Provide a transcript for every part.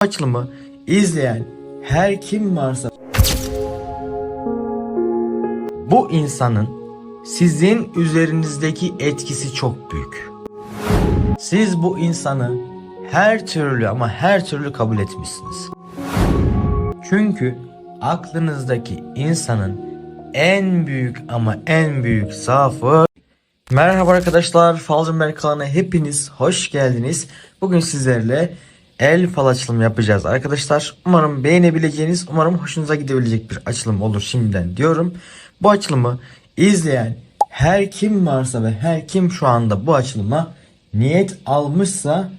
açılımı izleyen her kim varsa bu insanın sizin üzerinizdeki etkisi çok büyük. Siz bu insanı her türlü ama her türlü kabul etmişsiniz. Çünkü aklınızdaki insanın en büyük ama en büyük zaafı Merhaba arkadaşlar, Falcınberg kanalına hepiniz hoş geldiniz. Bugün sizlerle el fal açılımı yapacağız arkadaşlar. Umarım beğenebileceğiniz, umarım hoşunuza gidebilecek bir açılım olur şimdiden diyorum. Bu açılımı izleyen her kim varsa ve her kim şu anda bu açılıma niyet almışsa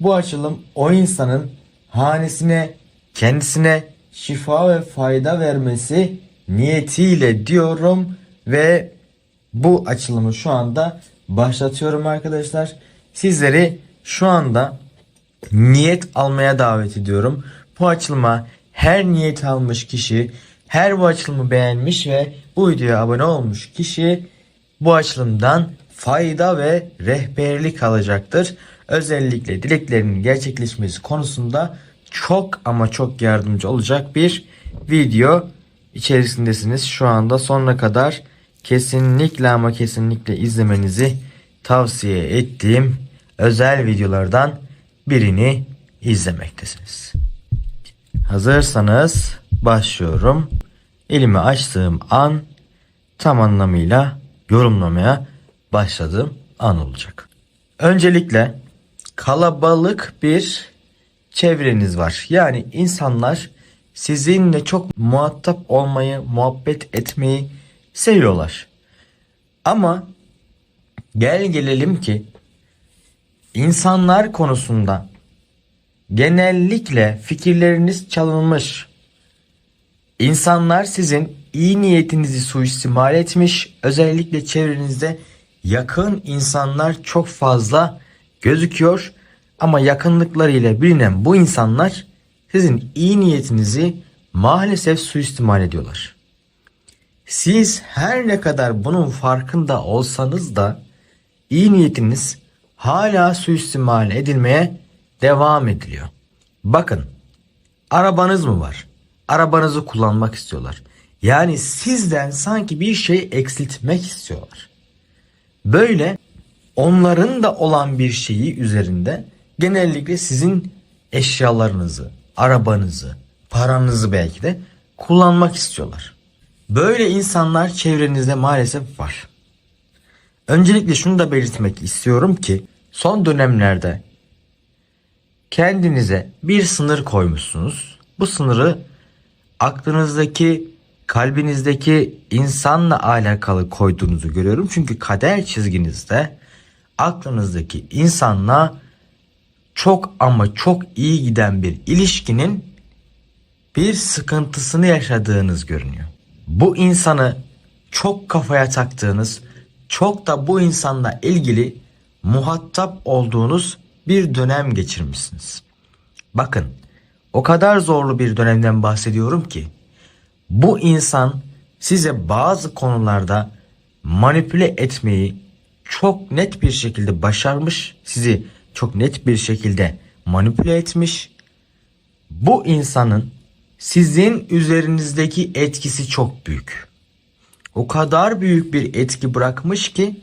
bu açılım o insanın hanesine, kendisine şifa ve fayda vermesi niyetiyle diyorum ve bu açılımı şu anda başlatıyorum arkadaşlar. Sizleri şu anda niyet almaya davet ediyorum. Bu açılıma her niyet almış kişi, her bu açılımı beğenmiş ve bu videoya abone olmuş kişi bu açılımdan fayda ve rehberlik alacaktır. Özellikle dileklerinin gerçekleşmesi konusunda çok ama çok yardımcı olacak bir video içerisindesiniz. Şu anda sonuna kadar kesinlikle ama kesinlikle izlemenizi tavsiye ettiğim özel videolardan birini izlemektesiniz. Hazırsanız başlıyorum. Elimi açtığım an tam anlamıyla yorumlamaya başladığım an olacak. Öncelikle kalabalık bir çevreniz var. Yani insanlar sizinle çok muhatap olmayı, muhabbet etmeyi seviyorlar. Ama gel gelelim ki insanlar konusunda genellikle fikirleriniz çalınmış. İnsanlar sizin iyi niyetinizi suistimal etmiş. Özellikle çevrenizde yakın insanlar çok fazla gözüküyor. Ama yakınlıklarıyla bilinen bu insanlar sizin iyi niyetinizi maalesef suistimal ediyorlar. Siz her ne kadar bunun farkında olsanız da iyi niyetiniz hala suistimal edilmeye devam ediliyor. Bakın arabanız mı var? Arabanızı kullanmak istiyorlar. Yani sizden sanki bir şey eksiltmek istiyorlar. Böyle onların da olan bir şeyi üzerinde genellikle sizin eşyalarınızı, arabanızı, paranızı belki de kullanmak istiyorlar. Böyle insanlar çevrenizde maalesef var. Öncelikle şunu da belirtmek istiyorum ki son dönemlerde kendinize bir sınır koymuşsunuz. Bu sınırı aklınızdaki, kalbinizdeki insanla alakalı koyduğunuzu görüyorum. Çünkü kader çizginizde aklınızdaki insanla çok ama çok iyi giden bir ilişkinin bir sıkıntısını yaşadığınız görünüyor. Bu insanı çok kafaya taktığınız, çok da bu insanla ilgili muhatap olduğunuz bir dönem geçirmişsiniz. Bakın, o kadar zorlu bir dönemden bahsediyorum ki bu insan size bazı konularda manipüle etmeyi çok net bir şekilde başarmış, sizi çok net bir şekilde manipüle etmiş. Bu insanın sizin üzerinizdeki etkisi çok büyük. O kadar büyük bir etki bırakmış ki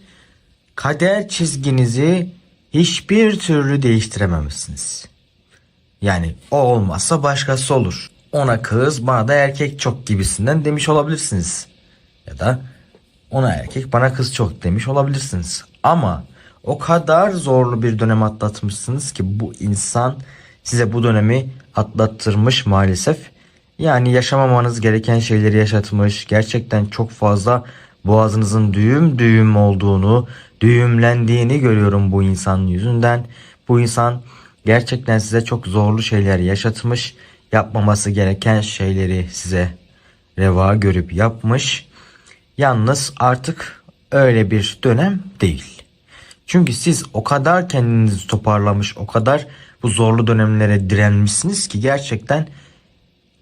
kader çizginizi hiçbir türlü değiştirememişsiniz. Yani o olmazsa başkası olur. Ona kız bana da erkek çok gibisinden demiş olabilirsiniz. Ya da ona erkek bana kız çok demiş olabilirsiniz. Ama o kadar zorlu bir dönem atlatmışsınız ki bu insan size bu dönemi atlattırmış maalesef. Yani yaşamamanız gereken şeyleri yaşatmış. Gerçekten çok fazla boğazınızın düğüm düğüm olduğunu, düğümlendiğini görüyorum bu insanın yüzünden. Bu insan gerçekten size çok zorlu şeyler yaşatmış. Yapmaması gereken şeyleri size reva görüp yapmış. Yalnız artık öyle bir dönem değil. Çünkü siz o kadar kendinizi toparlamış, o kadar bu zorlu dönemlere direnmişsiniz ki gerçekten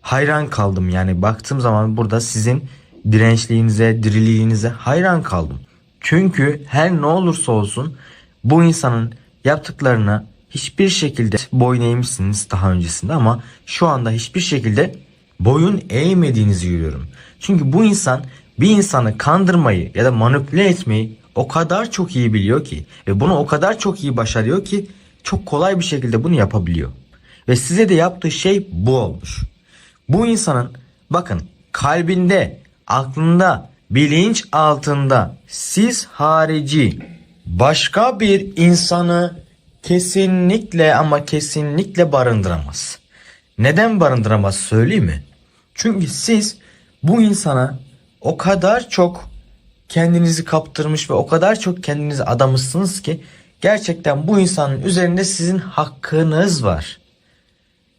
hayran kaldım. Yani baktığım zaman burada sizin dirençliğinize, diriliğinize hayran kaldım. Çünkü her ne olursa olsun bu insanın yaptıklarına hiçbir şekilde boyun eğmişsiniz daha öncesinde ama şu anda hiçbir şekilde boyun eğmediğinizi görüyorum. Çünkü bu insan bir insanı kandırmayı ya da manipüle etmeyi o kadar çok iyi biliyor ki ve bunu o kadar çok iyi başarıyor ki çok kolay bir şekilde bunu yapabiliyor. Ve size de yaptığı şey bu olmuş. Bu insanın bakın kalbinde, aklında, bilinç altında siz harici başka bir insanı kesinlikle ama kesinlikle barındıramaz. Neden barındıramaz söyleyeyim mi? Çünkü siz bu insana o kadar çok kendinizi kaptırmış ve o kadar çok kendinizi adamışsınız ki gerçekten bu insanın üzerinde sizin hakkınız var.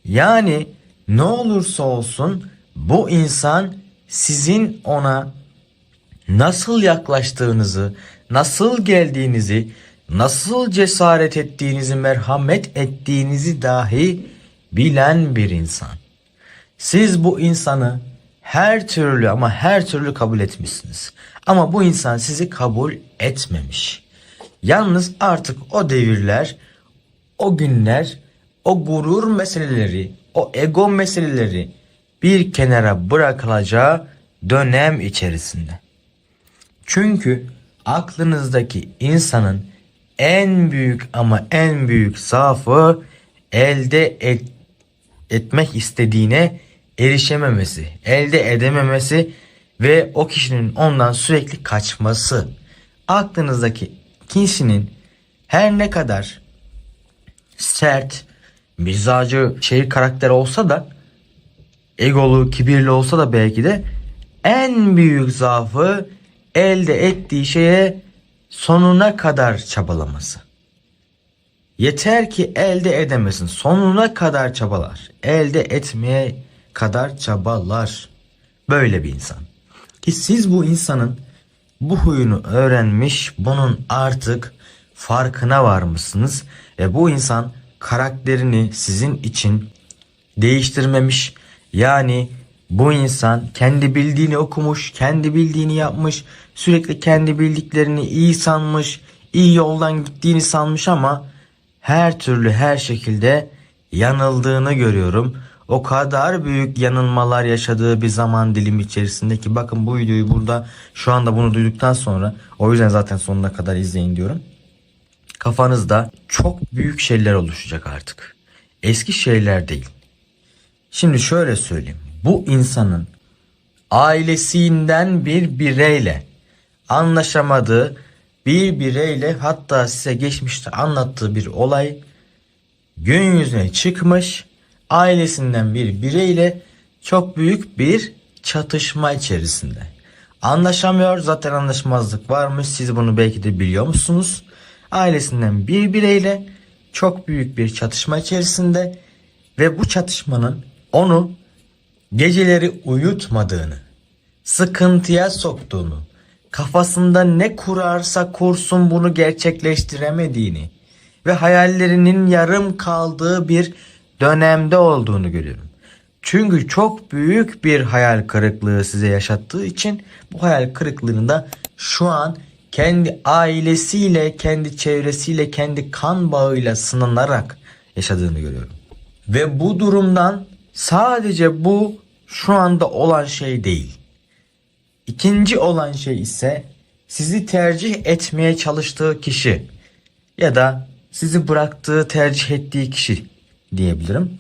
Yani ne olursa olsun bu insan sizin ona nasıl yaklaştığınızı, nasıl geldiğinizi, nasıl cesaret ettiğinizi, merhamet ettiğinizi dahi bilen bir insan. Siz bu insanı her türlü ama her türlü kabul etmişsiniz. Ama bu insan sizi kabul etmemiş. Yalnız artık o devirler, o günler, o gurur meseleleri, o ego meseleleri bir kenara bırakılacağı dönem içerisinde. Çünkü aklınızdaki insanın en büyük ama en büyük zaafı elde et, etmek istediğine erişememesi, elde edememesi ve o kişinin ondan sürekli kaçması. Aklınızdaki kişinin her ne kadar sert, mizacı, şehir karakteri olsa da egolu, kibirli olsa da belki de en büyük zaafı elde ettiği şeye sonuna kadar çabalaması. Yeter ki elde edemesin. Sonuna kadar çabalar. Elde etmeye kadar çabalar. Böyle bir insan. Ki siz bu insanın bu huyunu öğrenmiş, bunun artık farkına varmışsınız ve bu insan karakterini sizin için değiştirmemiş. Yani bu insan kendi bildiğini okumuş, kendi bildiğini yapmış, sürekli kendi bildiklerini iyi sanmış, iyi yoldan gittiğini sanmış ama her türlü her şekilde yanıldığını görüyorum. O kadar büyük yanılmalar yaşadığı bir zaman dilimi içerisindeki bakın bu videoyu burada şu anda bunu duyduktan sonra o yüzden zaten sonuna kadar izleyin diyorum. Kafanızda çok büyük şeyler oluşacak artık. Eski şeyler değil. Şimdi şöyle söyleyeyim. Bu insanın ailesinden bir bireyle anlaşamadığı bir bireyle hatta size geçmişte anlattığı bir olay gün yüzüne çıkmış. Ailesinden bir bireyle çok büyük bir çatışma içerisinde. Anlaşamıyor zaten anlaşmazlık varmış siz bunu belki de biliyor musunuz? Ailesinden bir bireyle çok büyük bir çatışma içerisinde ve bu çatışmanın onu geceleri uyutmadığını, sıkıntıya soktuğunu, kafasında ne kurarsa kursun bunu gerçekleştiremediğini ve hayallerinin yarım kaldığı bir dönemde olduğunu görüyorum. Çünkü çok büyük bir hayal kırıklığı size yaşattığı için bu hayal kırıklığını da şu an kendi ailesiyle, kendi çevresiyle, kendi kan bağıyla sınanarak yaşadığını görüyorum. Ve bu durumdan sadece bu şu anda olan şey değil. İkinci olan şey ise sizi tercih etmeye çalıştığı kişi ya da sizi bıraktığı, tercih ettiği kişi diyebilirim.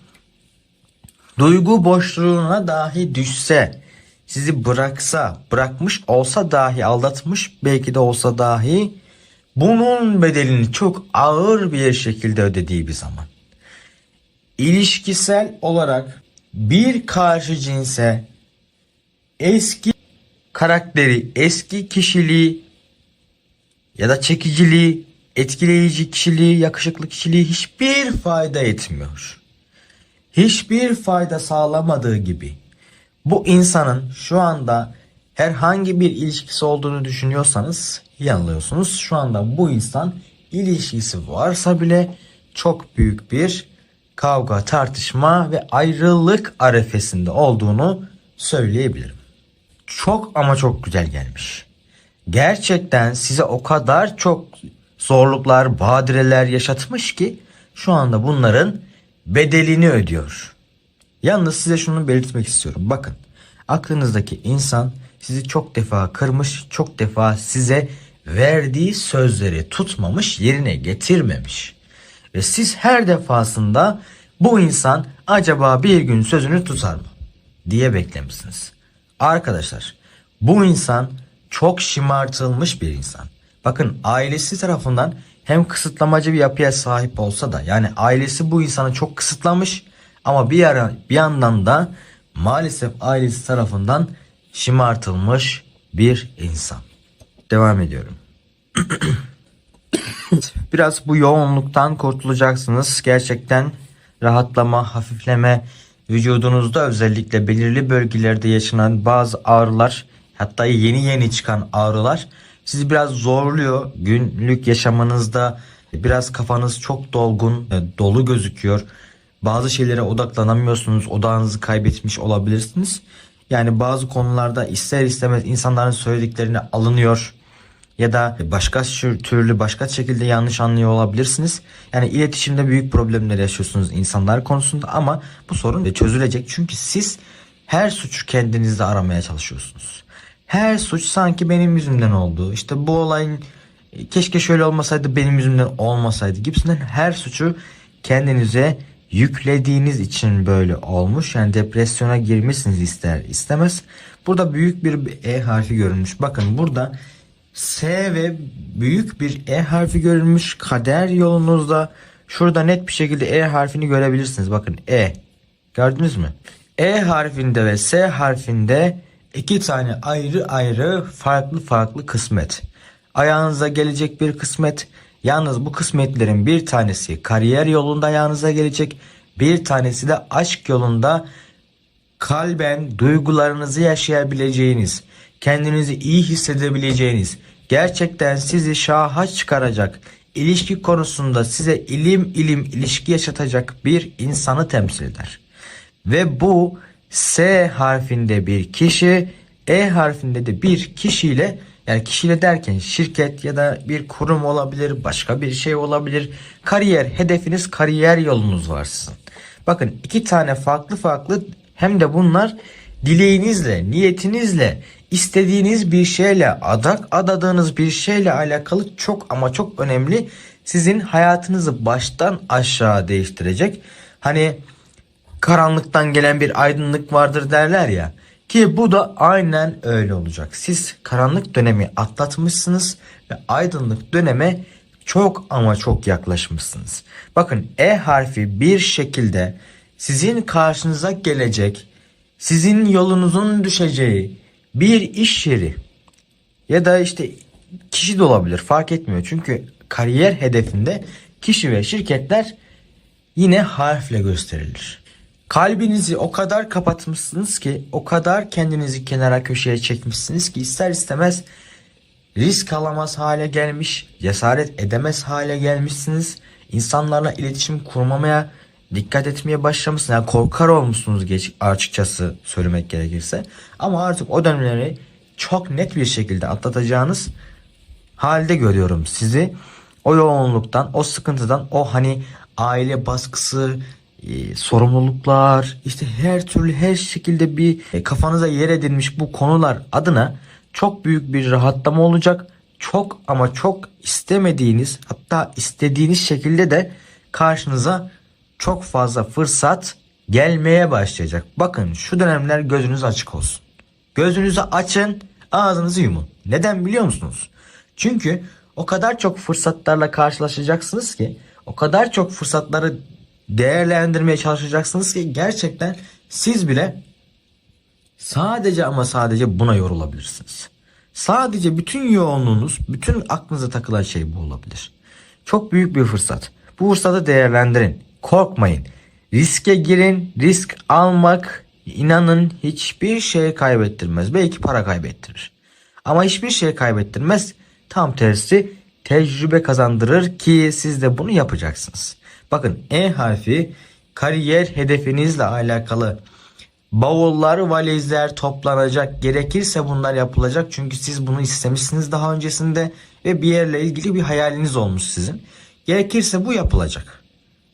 Duygu boşluğuna dahi düşse, sizi bıraksa, bırakmış olsa dahi, aldatmış belki de olsa dahi bunun bedelini çok ağır bir şekilde ödediği bir zaman. İlişkisel olarak bir karşı cinse eski karakteri, eski kişiliği ya da çekiciliği, etkileyici kişiliği, yakışıklı kişiliği hiçbir fayda etmiyor. Hiçbir fayda sağlamadığı gibi bu insanın şu anda herhangi bir ilişkisi olduğunu düşünüyorsanız yanılıyorsunuz. Şu anda bu insan ilişkisi varsa bile çok büyük bir kavga, tartışma ve ayrılık arefesinde olduğunu söyleyebilirim. Çok ama çok güzel gelmiş. Gerçekten size o kadar çok zorluklar, badireler yaşatmış ki şu anda bunların bedelini ödüyor. Yalnız size şunu belirtmek istiyorum. Bakın aklınızdaki insan sizi çok defa kırmış, çok defa size verdiği sözleri tutmamış, yerine getirmemiş. Ve siz her defasında bu insan acaba bir gün sözünü tutar mı diye beklemişsiniz. Arkadaşlar bu insan çok şımartılmış bir insan. Bakın ailesi tarafından hem kısıtlamacı bir yapıya sahip olsa da yani ailesi bu insanı çok kısıtlamış ama bir ara bir yandan da maalesef ailesi tarafından şımartılmış bir insan. Devam ediyorum. Biraz bu yoğunluktan kurtulacaksınız. Gerçekten rahatlama, hafifleme, vücudunuzda özellikle belirli bölgelerde yaşanan bazı ağrılar, hatta yeni yeni çıkan ağrılar sizi biraz zorluyor. Günlük yaşamınızda biraz kafanız çok dolgun, e, dolu gözüküyor. Bazı şeylere odaklanamıyorsunuz, odağınızı kaybetmiş olabilirsiniz. Yani bazı konularda ister istemez insanların söylediklerine alınıyor ya da başka türlü başka şekilde yanlış anlıyor olabilirsiniz. Yani iletişimde büyük problemler yaşıyorsunuz insanlar konusunda ama bu sorun çözülecek. Çünkü siz her suçu kendinizde aramaya çalışıyorsunuz. Her suç sanki benim yüzümden oldu. İşte bu olayın e, keşke şöyle olmasaydı benim yüzümden olmasaydı gibisinden her suçu kendinize yüklediğiniz için böyle olmuş. Yani depresyona girmişsiniz ister istemez. Burada büyük bir E harfi görünmüş. Bakın burada S ve büyük bir E harfi görülmüş kader yolunuzda şurada net bir şekilde E harfini görebilirsiniz. Bakın E gördünüz mü? E harfinde ve S harfinde iki tane ayrı ayrı farklı farklı kısmet. Ayağınıza gelecek bir kısmet. Yalnız bu kısmetlerin bir tanesi kariyer yolunda ayağınıza gelecek. Bir tanesi de aşk yolunda kalben duygularınızı yaşayabileceğiniz, kendinizi iyi hissedebileceğiniz, gerçekten sizi şaha çıkaracak, ilişki konusunda size ilim ilim ilişki yaşatacak bir insanı temsil eder. Ve bu S harfinde bir kişi, E harfinde de bir kişiyle yani kişiyle derken şirket ya da bir kurum olabilir, başka bir şey olabilir. Kariyer, hedefiniz kariyer yolunuz var sizin. Bakın iki tane farklı farklı hem de bunlar dileğinizle, niyetinizle, istediğiniz bir şeyle, adak adadığınız bir şeyle alakalı çok ama çok önemli sizin hayatınızı baştan aşağı değiştirecek. Hani karanlıktan gelen bir aydınlık vardır derler ya. Ki bu da aynen öyle olacak. Siz karanlık dönemi atlatmışsınız ve aydınlık döneme çok ama çok yaklaşmışsınız. Bakın E harfi bir şekilde sizin karşınıza gelecek, sizin yolunuzun düşeceği bir iş yeri ya da işte kişi de olabilir fark etmiyor. Çünkü kariyer hedefinde kişi ve şirketler yine harfle gösterilir. Kalbinizi o kadar kapatmışsınız ki, o kadar kendinizi kenara köşeye çekmişsiniz ki ister istemez risk alamaz hale gelmiş, cesaret edemez hale gelmişsiniz. İnsanlarla iletişim kurmamaya dikkat etmeye başlamışsınız. Yani korkar olmuşsunuz geç, açıkçası söylemek gerekirse. Ama artık o dönemleri çok net bir şekilde atlatacağınız halde görüyorum sizi. O yoğunluktan, o sıkıntıdan, o hani aile baskısı, e, sorumluluklar, işte her türlü her şekilde bir e, kafanıza yer edilmiş bu konular adına çok büyük bir rahatlama olacak. Çok ama çok istemediğiniz hatta istediğiniz şekilde de karşınıza çok fazla fırsat gelmeye başlayacak. Bakın şu dönemler gözünüz açık olsun. Gözünüzü açın, ağzınızı yumun. Neden biliyor musunuz? Çünkü o kadar çok fırsatlarla karşılaşacaksınız ki, o kadar çok fırsatları değerlendirmeye çalışacaksınız ki gerçekten siz bile sadece ama sadece buna yorulabilirsiniz. Sadece bütün yoğunluğunuz, bütün aklınıza takılan şey bu olabilir. Çok büyük bir fırsat. Bu fırsatı değerlendirin. Korkmayın. Riske girin. Risk almak inanın hiçbir şey kaybettirmez. Belki para kaybettirir. Ama hiçbir şey kaybettirmez. Tam tersi tecrübe kazandırır ki siz de bunu yapacaksınız. Bakın E harfi kariyer hedefinizle alakalı bavullar, valizler toplanacak. Gerekirse bunlar yapılacak. Çünkü siz bunu istemişsiniz daha öncesinde ve bir yerle ilgili bir hayaliniz olmuş sizin. Gerekirse bu yapılacak.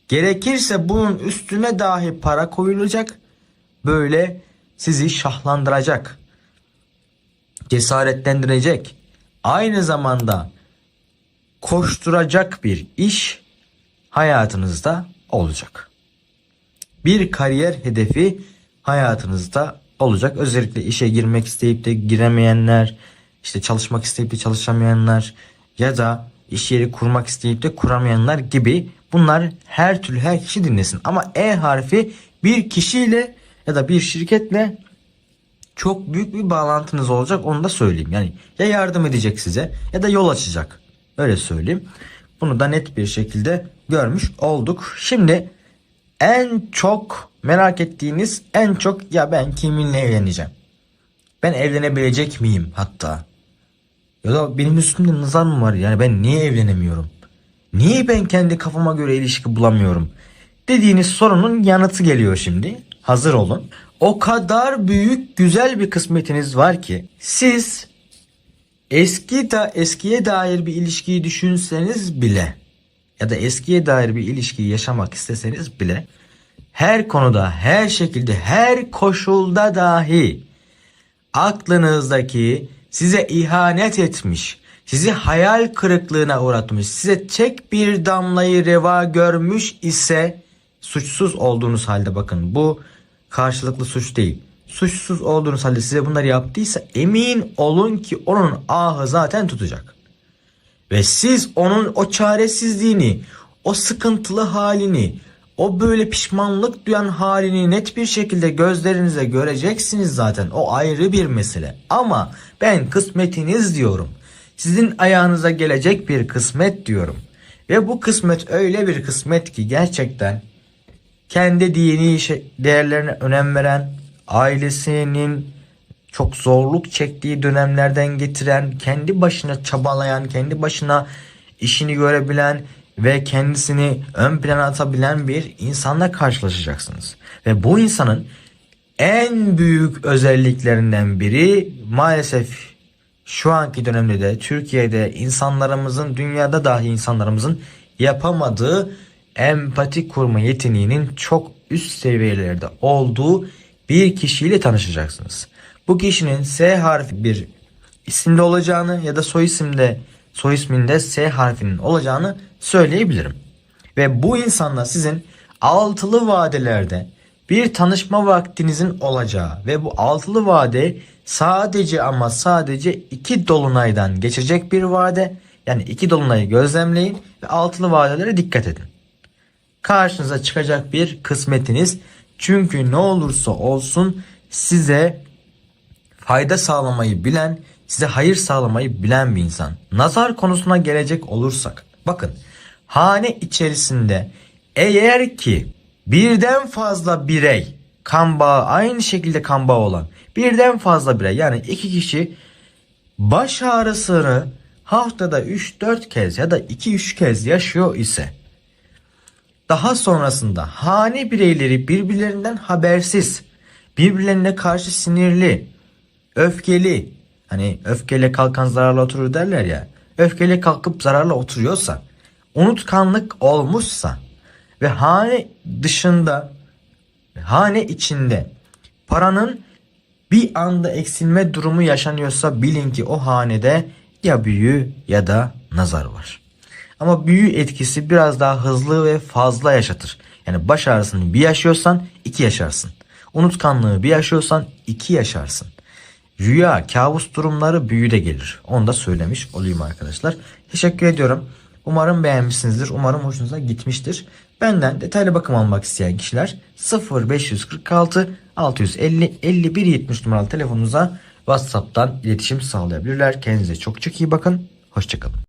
Gerekirse bunun üstüne dahi para koyulacak. Böyle sizi şahlandıracak. Cesaretlendirecek. Aynı zamanda koşturacak bir iş hayatınızda olacak. Bir kariyer hedefi hayatınızda olacak. Özellikle işe girmek isteyip de giremeyenler, işte çalışmak isteyip de çalışamayanlar ya da iş yeri kurmak isteyip de kuramayanlar gibi bunlar her türlü her kişi dinlesin. Ama E harfi bir kişiyle ya da bir şirketle çok büyük bir bağlantınız olacak onu da söyleyeyim. Yani ya yardım edecek size ya da yol açacak. Öyle söyleyeyim. Bunu da net bir şekilde görmüş olduk. Şimdi en çok merak ettiğiniz en çok ya ben kiminle evleneceğim? Ben evlenebilecek miyim hatta? Ya da benim üstümde nazar mı var? Yani ben niye evlenemiyorum? Niye ben kendi kafama göre ilişki bulamıyorum? Dediğiniz sorunun yanıtı geliyor şimdi. Hazır olun. O kadar büyük güzel bir kısmetiniz var ki siz eski da eskiye dair bir ilişkiyi düşünseniz bile ya da eskiye dair bir ilişkiyi yaşamak isteseniz bile her konuda, her şekilde, her koşulda dahi aklınızdaki size ihanet etmiş, sizi hayal kırıklığına uğratmış, size tek bir damlayı reva görmüş ise suçsuz olduğunuz halde bakın bu karşılıklı suç değil. Suçsuz olduğunuz halde size bunları yaptıysa emin olun ki onun ahı zaten tutacak. Ve siz onun o çaresizliğini, o sıkıntılı halini, o böyle pişmanlık duyan halini net bir şekilde gözlerinize göreceksiniz zaten. O ayrı bir mesele. Ama ben kısmetiniz diyorum. Sizin ayağınıza gelecek bir kısmet diyorum. Ve bu kısmet öyle bir kısmet ki gerçekten kendi dini şey- değerlerine önem veren, ailesinin çok zorluk çektiği dönemlerden getiren, kendi başına çabalayan, kendi başına işini görebilen ve kendisini ön plana atabilen bir insanla karşılaşacaksınız. Ve bu insanın en büyük özelliklerinden biri maalesef şu anki dönemde de Türkiye'de insanlarımızın dünyada dahi insanlarımızın yapamadığı empati kurma yeteneğinin çok üst seviyelerde olduğu bir kişiyle tanışacaksınız. Bu kişinin S harfi bir isimde olacağını ya da soy isimde soy isminde S harfinin olacağını söyleyebilirim. Ve bu insanla sizin altılı vadelerde bir tanışma vaktinizin olacağı ve bu altılı vade sadece ama sadece iki dolunaydan geçecek bir vade. Yani iki dolunayı gözlemleyin ve altılı vadelere dikkat edin. Karşınıza çıkacak bir kısmetiniz. Çünkü ne olursa olsun size fayda sağlamayı bilen, size hayır sağlamayı bilen bir insan. Nazar konusuna gelecek olursak, bakın hane içerisinde eğer ki birden fazla birey kan bağı aynı şekilde kan bağı olan birden fazla birey yani iki kişi baş ağrısını haftada 3-4 kez ya da 2-3 kez yaşıyor ise daha sonrasında hane bireyleri birbirlerinden habersiz, birbirlerine karşı sinirli, öfkeli, hani öfkeyle kalkan zararla oturur derler ya, öfkeyle kalkıp zararla oturuyorsa, unutkanlık olmuşsa ve hane dışında, hane içinde paranın bir anda eksilme durumu yaşanıyorsa bilin ki o hanede ya büyü ya da nazar var. Ama büyü etkisi biraz daha hızlı ve fazla yaşatır. Yani baş ağrısını bir yaşıyorsan iki yaşarsın. Unutkanlığı bir yaşıyorsan iki yaşarsın. Rüya, kabus durumları büyüde gelir. Onu da söylemiş olayım arkadaşlar. Teşekkür ediyorum. Umarım beğenmişsinizdir. Umarım hoşunuza gitmiştir. Benden detaylı bakım almak isteyen kişiler 0546 650 51 70 numaralı telefonunuza WhatsApp'tan iletişim sağlayabilirler. Kendinize çok çok iyi bakın. Hoşçakalın.